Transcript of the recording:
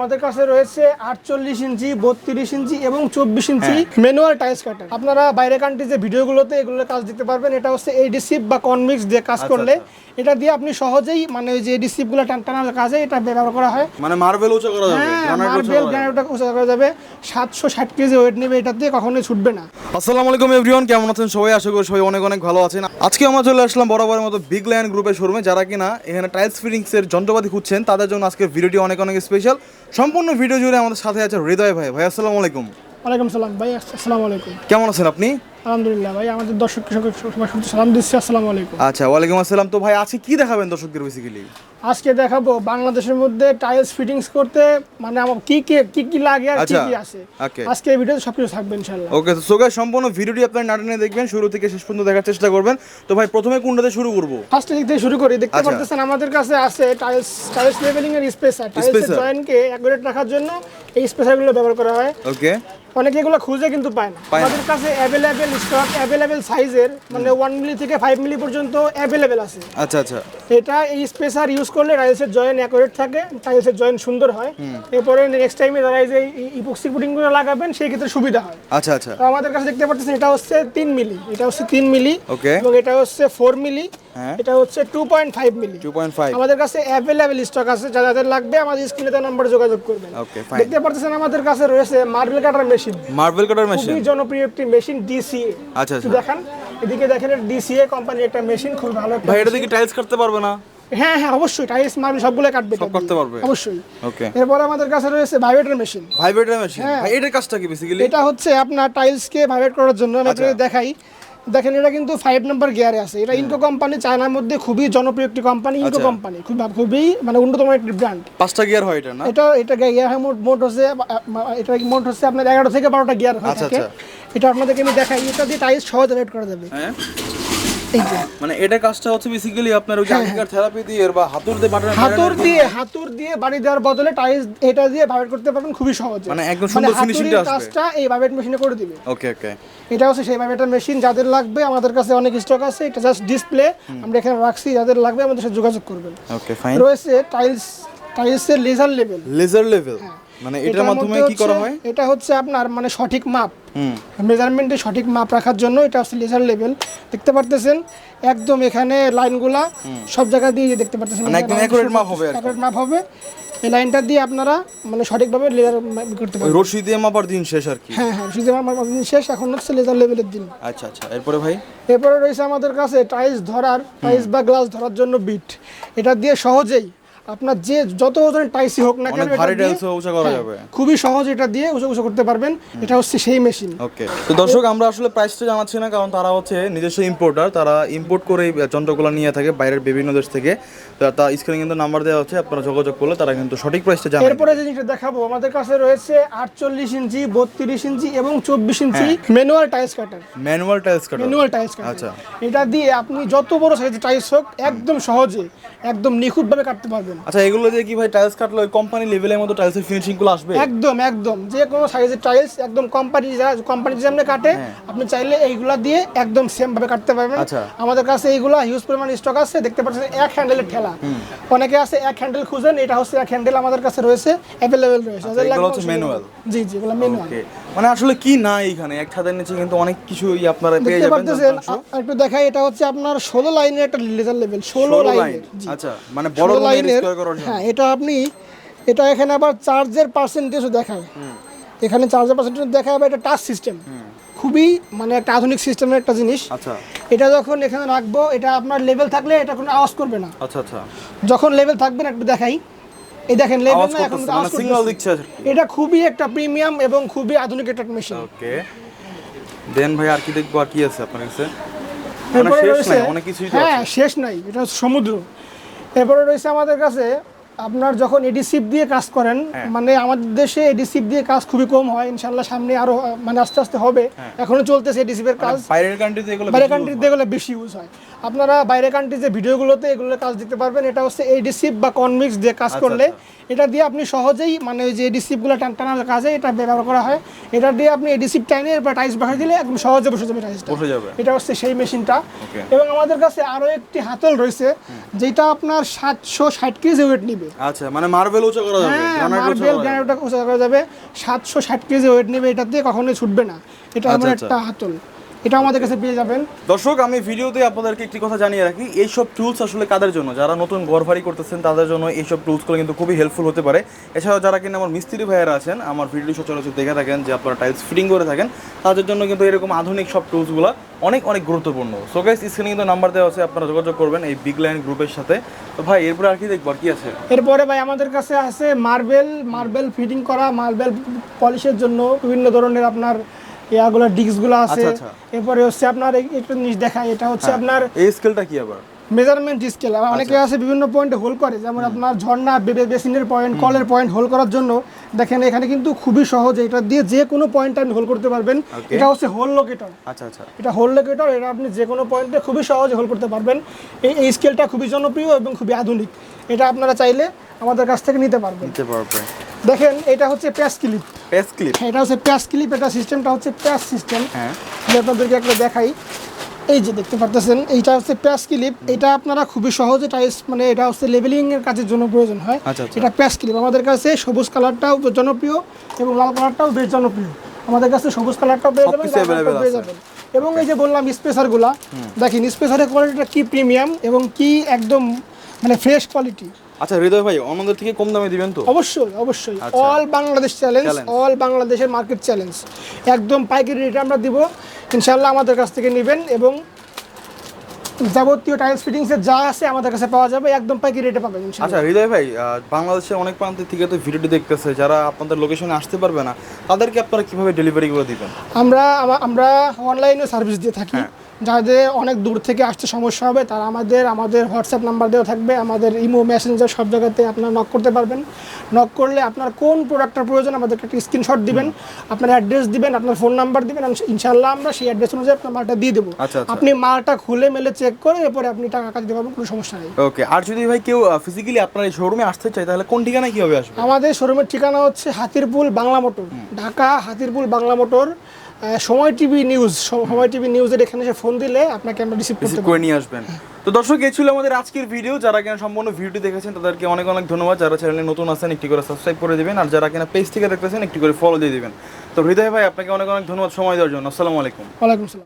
আমাদের কাছে রয়েছে আটচল্লিশ ইঞ্চি বত্রিশ ইঞ্চি এবং চব্বিশ ইঞ্চি হ্যাঁ। Manual tiles cutter. আপনারা বাইরে কান্ট্রি যে ভিডিওগুলোতে এগুলোর কাজ দেখতে পারবেন এটা হচ্ছে এডিসিভ বা কনমিক্স দিয়ে কাজ আচ্ছা, করলে। এটা দিয়ে আপনি সহজেই মানে ওই যে এডিসিভগুলো টানার কাজে এটা ব্যবহার করা হয়। মানে মার্বেল উঁচা করা যাবে মার্বেল করা যাবে। গ্রানাইটটা উঁচা করা যাবে। সাতশো ষাট কেজি ওয়েট নেবে এটা দিয়ে কখনোই ছুটবে না। আসসালামু আলাইকুম এভরিওয়ান কেমন আছেন সবাই? আশা করি সবাই অনেক অনেক ভালো আছেন। আজকে আমরা চলে আসলাম বরাবরের মতো বিগ লায়ন গ্রুপের শোরুমে যারা কিনা এখানে টাইলস ফিটিংস এর যন্ত্রপাতি খুঁজছেন তাদের জন্য আজকের ভিডিওটি অনেক অনেক স্পেশাল সম্পূর্ণ ভিডিও জুড়ে আমাদের সাথে আছে হৃদয় ভাই। ভাই আসসালামু আলাইকুম। ওয়ালাইকুম সালাম। ভাই আসসালামু আলাইকুম। কেমন আছেন আপনি? আলহামদুলিল্লাহ ভাই আমাদের দর্শক সবাই সালাম দিচ্ছি আসসালামু আলাইকুম। আচ্ছা ওয়ালাইকুম আসসালাম। তো ভাই আজকে কি দেখাবেন দর্শকদের বেসিক্যালি আজকে দেখাবো বাংলাদেশের মধ্যে টাইলস ফিটিংস করতে মানে আমার কি কি কি কি লাগে আর কি আচ্ছা, কি আছে। আজকে এই ভিডিওতে সবকিছু থাকবে ইনশাআল্লাহ। ওকে তো সম্পূর্ণ ভিডিওটি আপনার নাটনে দেখবেন শুরু থেকে শেষ পর্যন্ত দেখার চেষ্টা করবেন। তো ভাই প্রথমে কোনটাতে শুরু করব? ফার্স্ট দিক থেকে শুরু করি। দেখতে আচ্ছা। পারতেছেন আমাদের কাছে আছে টাইলস টাইলস লেভেলিং এর স্পেসার Spacer। জয়েন্টকে অ্যাকুরেট রাখার জন্য এই স্পেসারগুলো ব্যবহার করা হয়। ওকে অনেকে এগুলো খুঁজে কিন্তু পায় না। পায় না। আমাদের কাছে অ্যাভেলেবেল স্টক অ্যাভেলেবেল সাইজের মানে ওয়ান মিলি থেকে ফাইভ মিলি পর্যন্ত অ্যাভেলেবেল আছে। আচ্ছা আচ্ছা। এটা এই স্পেসার ইউজ করলে টাইলসের জয়েন অ্যাকুরেট থাকে টাইলসের জয়েন সুন্দর হয়। এরপরে নেক্সট টাইমে এই যে ইপক্সি পুটিংগুলো লাগাবেন সেই ক্ষেত্রে সুবিধা হয়। আচ্ছা আচ্ছা। আমাদের কাছে দেখতে পাচ্ছেন এটা হচ্ছে তিন মিলি এটা হচ্ছে তিন মিলি ওকে এবং এটা হচ্ছে ফোর মিলি। এটা হচ্ছে two point five milli. Two point five আমাদের কাছে অ্যাভেলেবেল স্টক আছে যাদের লাগবে আমাদের স্ক্রিনে তার নম্বরে যোগাযোগ করবেন। Okay, fine. দেখতে পাচ্ছেন আমাদের কাছে রয়েছে marble cutter machine marble cutter machine খুবই জনপ্রিয় একটি মেশিন ডিসিএ আচ্ছা, আচ্ছা। দেখান। এদিকে দেখেন ডিসিএ কোম্পানির একটা মেশিন খুব ভালো ভাই এটা। টাইলস কাটতে পারবে না? হ্যাঁ হ্যাঁ অবশ্যই। টাইলস মার্বেল সবগুলো কাটবে সব দিয়ে। পারবে? অবশ্যই। ওকে এরপর আমাদের কাছে রয়েছে ভাইব্রেটর মেশিন ভাইব্রেটর মেশিন হ্যাঁ। ভাই এটার কাজটা কি বেসিক্যালি এটা হচ্ছে আপনার টাইলসকে ভাইব্রেট করার জন্য। আমি আচ্ছা। আপনাদের দেখাই। দেখেন এটা কিন্তু ফাইভ নাম্বার গিয়ারে আছে। এটা ইনকো কোম্পানি চায়নার মধ্যে খুবই জনপ্রিয় একটি কোম্পানি ইনকো। কোম্পানি খুব খুবই মানে উন্নতম একটি ব্র্যান্ড পাঁচটা গিয়ার হয় এটা না? এটা এটা গিয়ার হয় মোট মোট হচ্ছে এটা মোট হচ্ছে আপনার এগারো থেকে বারোটা গিয়ার হয় আচ্ছা, থাকে। আচ্ছা। এটা আপনাদেরকে আমি দেখাই। এটা দিয়ে টাইলস সহজে রেড করা যাবে। হ্যাঁ। মানে এটা কাজটা হচ্ছে বেসিক্যালি আপনার ওই যে হ্যাঁ, আগেকার থেরাপি দিয়ে বা হাতুর দিয়ে বাটন হাতুর দিয়ে হাতুর দিয়ে বাড়ি দেওয়ার বদলে টাইলস এটা দিয়ে ভাইব্রেট করতে পারবেন খুবই সহজে। মানে একদম সুন্দর হাতুড়ির টা আসবে। কাজটা এই ভাইব্রেট মেশিনে করে দিবে। ওকে ওকে এটা হচ্ছে সেই ভাইব্রেটর মেশিন যাদের লাগবে আমাদের কাছে অনেক স্টক আছে এটা জাস্ট ডিসপ্লে আমরা এখানে রাখছি যাদের লাগবে আমাদের সাথে যোগাযোগ করবেন। ওকে ফাইন রয়েছে টাইলস টাইলসের লেজার লেভেল লেজার লেভেল মানে এটার মাধ্যমে কি করা হয়? এটা হচ্ছে আপনার মানে সঠিক মাপ। হুম। মেজারমেন্টে সঠিক মাপ রাখার জন্য এটা হচ্ছে লেজার লেভেল দেখতে পারতেছেন? একদম এখানে লাইনগুলা সব জায়গা দিয়ে দেখতে পারতেছেন মানে একদম accurate মাপ হবে আর মাপ হবে। এই লাইনটা দিয়ে আপনারা মানে সঠিকভাবে লেজার করতে পারবেন। রশি দিয়ে মাপার দিন শেষ আর কি? হ্যাঁ হ্যাঁ শুধু আমার আমার দিন শেষ এখন হচ্ছে লেজার লেভেলের দিন। আচ্ছা আচ্ছা এরপরে ভাই? এরপরে রয়েছে আমাদের কাছে টাইলস ধরার টাইলস বা গ্লাস ধরার জন্য বিট এটা দিয়ে সহজেই আপনার যে যত ওজনের টাইসই হোক না কেন হ্যাঁ, খুবই সহজ এটা দিয়ে উঁচু উঁচু করতে পারবেন। এটা হচ্ছে সেই মেশিন। ওকে। তো দর্শক আমরা আসলে প্রাইসটা জানাচ্ছি না কারণ তারা হচ্ছে নিজস্ব ইম্পোর্টার তারা ইম্পোর্ট করে যন্ত্রগুলো নিয়ে থাকে বাইরের বিভিন্ন দেশ থেকে। তো তা স্ক্রিনে কিন্তু নাম্বার দেওয়া হচ্ছে আপনারা যোগাযোগ করলে তারা কিন্তু সঠিক প্রাইসটা জানাবে এরপরে যে জিনিসটা দেখাবো আমাদের কাছে রয়েছে আটচল্লিশ ইঞ্চি বত্রিশ ইঞ্চি এবং চব্বিশ inch manual tiles cutter manual tiles cutter manual tiles cutter আচ্ছা। এটা দিয়ে আপনি যত বড় সাইজের টাইলস হোক একদম সহজে একদম নিখুঁতভাবে কাটতে পারবেন। আচ্ছা এগুলো দিয়ে কি ভাই টাইলস কাটলে ওই কোম্পানি লেভেলের মতো টাইলসের ফিনিশিংগুলো আসবে একদম একদম যে কোনো সাইজের টাইলস একদম কোম্পানি যারা কোম্পানি যেমন কাটে আপনি চাইলে এইগুলা দিয়ে একদম সেম ভাবে কাটতে পারবেন হ্যাঁ। আচ্ছা। আমাদের কাছে এইগুলা হিউজ পরিমাণ স্টক আছে দেখতে পাচ্ছেন এক হ্যান্ডেলের ঠেলা অনেকে আছে এক হ্যান্ডেল খুঁজেন এটা হচ্ছে এক হ্যান্ডেল আমাদের কাছে রয়েছে অ্যাভেলেবেল রয়েছে এগুলো হচ্ছে? বলবেন। জি জি এগুলো ম্যানুয়াল মানে আসলে কি নাই এখানে? এক ছাদের নিচে কিন্তু অনেক কিছুই আপনারা পেয়ে যাবেন। একটু দেখাই এটা হচ্ছে আপনার ষোলো লাইনের একটা লেজার লেভেল ষোলো 16 লাইন? লাইনের আচ্ছা মানে বড় লাইনের হ্যাঁ এটা আপনি এটা এখানে আবার চার্জের পার্সেন্টেজও দেখায়। এখানে চার্জের পার্সেন্টেজ দেখায় আবার এটা টাচ সিস্টেম খুবই মানে একটা আধুনিক সিস্টেমের একটা জিনিস। আচ্ছা। এটা যখন এখানে রাখব এটা আপনার লেভেল থাকলে এটা কোনো আওয়াজ করবে না। আচ্ছা আচ্ছা। যখন লেভেল থাকবে না একটু দেখাই। এই দেখেন লেভেল না এখন মানে সিগন্যাল দিচ্ছে এটা খুবই একটা প্রিমিয়াম এবং খুবই আধুনিক একটা মেশিন ওকে দেন ভাই আর কি দেখব আর কি আছে আপনার কাছে? মানে অনেক কিছুই হ্যাঁ শেষ নাই এটা সমুদ্র। এরপরে রয়েছে আমাদের কাছে আপনার যখন এডিসিপ দিয়ে কাজ করেন হ্যাঁ। মানে আমাদের দেশে এডিসিপ দিয়ে কাজ খুবই কম হয় ইনশাল্লাহ সামনে আরও মানে আস্তে আস্তে হবে। হ্যাঁ। এখনও চলতেছে এডিসিপের কাজ। বাইরের কান্ট্রিতে এগুলো বাইরে বেশি কান্ট্রিতে এগুলো বেশি ইউজ হয়। আপনারা বাইরে কান্ট্রি যে ভিডিওগুলোতে এগুলোর কাজ দেখতে পারবেন এটা হচ্ছে এডিসিভ বা কনমিক্স দিয়ে কাজ আচ্ছা, করলে। আচ্ছা। এটা দিয়ে আপনি সহজেই মানে ওই যে এডিসিভগুলো টান টানার কাজে এটা ব্যবহার করা হয়। এটা দিয়ে আপনি এডিসিভ টাইনে এরপর টাইলস বসাই দিলে একদম সহজে বসে যাবে বসে যাবে। এটা হচ্ছে সেই মেশিনটা এবং আমাদের কাছে আরও একটি হাতল রয়েছে যেটা আপনার সাতশো ষাট কেজি ওয়েট নিবে। আচ্ছা মানে মার্বেল উঁচু করা যাবে হ্যাঁ গ্রানাইট মার্বেল করা গ্রানাইটটা উঁচা করা যাবে। সাতশো ষাট কেজি ওয়েট নেবে এটা দিয়ে কখনোই ছুটবে না। এটা আচ্ছা, একটা হাতল। এটা আমাদের কাছে পেয়ে যাবেন। দর্শক আমি ভিডিওতে আপনাদেরকে একটি কথা জানিয়ে রাখি এইসব টুলস আসলে কাদের জন্য? যারা নতুন ঘর বাড়ি করতেছেন তাদের জন্য এইসব টুলসগুলো কিন্তু খুবই হেল্পফুল হতে পারে। এছাড়াও যারা কিনা আমার মিস্ত্রি ভাইয়েরা আছেন আমার ভিডিও সচরাচর দেখে থাকেন যে আপনারা টাইলস ফিটিং করে থাকেন তাদের জন্য কিন্তু এরকম আধুনিক সব টুলসগুলো অনেক অনেক গুরুত্বপূর্ণ। সো গাইস স্ক্রিনে কিন্তু নাম্বার দেওয়া আছে আপনারা যোগাযোগ করবেন এই বিগ লাইন গ্রুপের সাথে। তো ভাই এরপরে আর কি দেখব কি আছে? এরপরে ভাই আমাদের কাছে আছে মার্বেল মার্বেল ফিটিং করা মার্বেল পলিশের জন্য বিভিন্ন ধরনের আপনার ইয়াগুলো ডিস্কগুলো আছে। আচ্ছা, আচ্ছা। এরপরে হচ্ছে আপনার একটু জিনিস দেখায় এটা হচ্ছে আপনার এই স্কেলটা কি আবার? মেজারমেন্ট স্কেল অনেকে আচ্ছা। আছে বিভিন্ন পয়েন্টে হোল করে যেমন আপনার ঝর্ণা বেসিনের পয়েন্ট কলের পয়েন্ট হোল করার জন্য। দেখেন এখানে কিন্তু খুবই সহজ এটা দিয়ে যে কোনো পয়েন্ট আপনি হোল করতে পারবেন। এটা হচ্ছে হোল লোকেটর আচ্ছা আচ্ছা। এটা হোল লোকেটর এটা আপনি যে কোনো পয়েন্টে খুবই সহজে হোল করতে পারবেন। এই এই স্কেলটা খুবই জনপ্রিয় এবং খুবই আধুনিক। এটা আপনারা চাইলে আমাদের কাছ থেকে নিতে পারবেন নিতে পারবে। দেখেন এটা হচ্ছে প্যাস ক্লিপ। Pace clip? এটা হচ্ছে প্যাস ক্লিপ এটা সিস্টেমটা হচ্ছে প্যাস সিস্টেম। হ্যাঁ। আপনাদেরকে একটা দেখাই। এই যে দেখতে পারতেছেন এইটা হচ্ছে প্যাস ক্লিপ। এটা আপনারা খুবই সহজে টাইলস মানে এটা হচ্ছে লেভেলিং এর কাজের জন্য প্রয়োজন হয়। আচ্ছা, আচ্ছা। এটা প্যাস ক্লিপ। আমাদের কাছে সবুজ কালারটাও জনপ্রিয় এবং লাল কালারটাও বেশ জনপ্রিয়। আমাদের কাছে সবুজ কালারটাও পেয়ে যাবেন পেয়ে যাবেন। এবং এই যে বললাম স্পেসারগুলা দেখেন স্পেসারের কোয়ালিটিটা কি প্রিমিয়াম এবং কি একদম মানে ফ্রেশ কোয়ালিটি আচ্ছা হৃদয় ভাই অন্যদের থেকে কম দামে দিবেন তো? অবশ্যই অবশ্যই। অল বাংলাদেশ চ্যালেঞ্জ অল বাংলাদেশের মার্কেট চ্যালেঞ্জ একদম পাইকারি রেটে আমরা দিব। ইনশাল্লাহ আমাদের কাছ থেকে নেবেন এবং যাবতীয় টাইলস ফিটিংসের যা আছে আমাদের কাছে পাওয়া যাবে একদম পাইকারি রেটে পাবেন আচ্ছা হৃদয় ভাই আহ, বাংলাদেশের অনেক প্রান্ত থেকে তো ভিডিওটি দেখতেছে যারা আপনাদের লোকেশনে আসতে পারবে না তাদেরকে আপনারা কীভাবে ডেলিভারি করে দিবেন? আমরা আমরা অনলাইনে সার্ভিস দিয়ে থাকি। হ্যাঁ। যাদের অনেক দূর থেকে আসতে সমস্যা হবে তারা আমাদের আমাদের হোয়াটসঅ্যাপ নাম্বার দেওয়া থাকবে আমাদের ইমো মেসেঞ্জার সব জায়গাতে আপনারা নক করতে পারবেন। নক করলে আপনার কোন প্রোডাক্টটার প্রয়োজন আমাদেরকে একটা স্ক্রিনশট দিবেন আপনার অ্যাড্রেস দিবেন আপনার ফোন নাম্বার দিবেন ইনশাল্লাহ আমরা সেই অ্যাড্রেস অনুযায়ী আপনার মালটা দিয়ে দেবো। আচ্ছা, আচ্ছা। আপনি মালটা খুলে মেলে চেক করে এরপরে আপনি টাকা কাজ দিতে পারবেন কোনো সমস্যা নেই। ওকে আর যদি ভাই কেউ ফিজিক্যালি আপনার এই শোরুমে আসতে চায় তাহলে কোন ঠিকানায় কীভাবে আসবে? আমাদের শোরুমের ঠিকানা হচ্ছে Hatirpool Bangla motor. Dhaka Hatirpool Bangla motor Somoy TV news Somoy TV নিউজের এখানে এসে ফোন দিলে আপনাকে আমরা রিসিভ করতে করে নিয়ে আসবেন। তো দর্শক এই ছিল আমাদের আজকের ভিডিও যারা কিনা সম্পূর্ণ ভিডিওটি দেখেছেন তাদেরকে অনেক অনেক ধন্যবাদ। যারা চ্যানেলে নতুন আছেন একটি করে সাবস্ক্রাইব করে দেবেন। আর যারা কিনা পেজ থেকে দেখতেছেন একটি করে ফলো দিয়ে দেবেন। তো হৃদয় ভাই আপনাকে অনেক অনেক ধন্যবাদ সময় দেওয়ার জন্য। আসসালামু আলাইকুম। ওয়ালাইকুম সালাম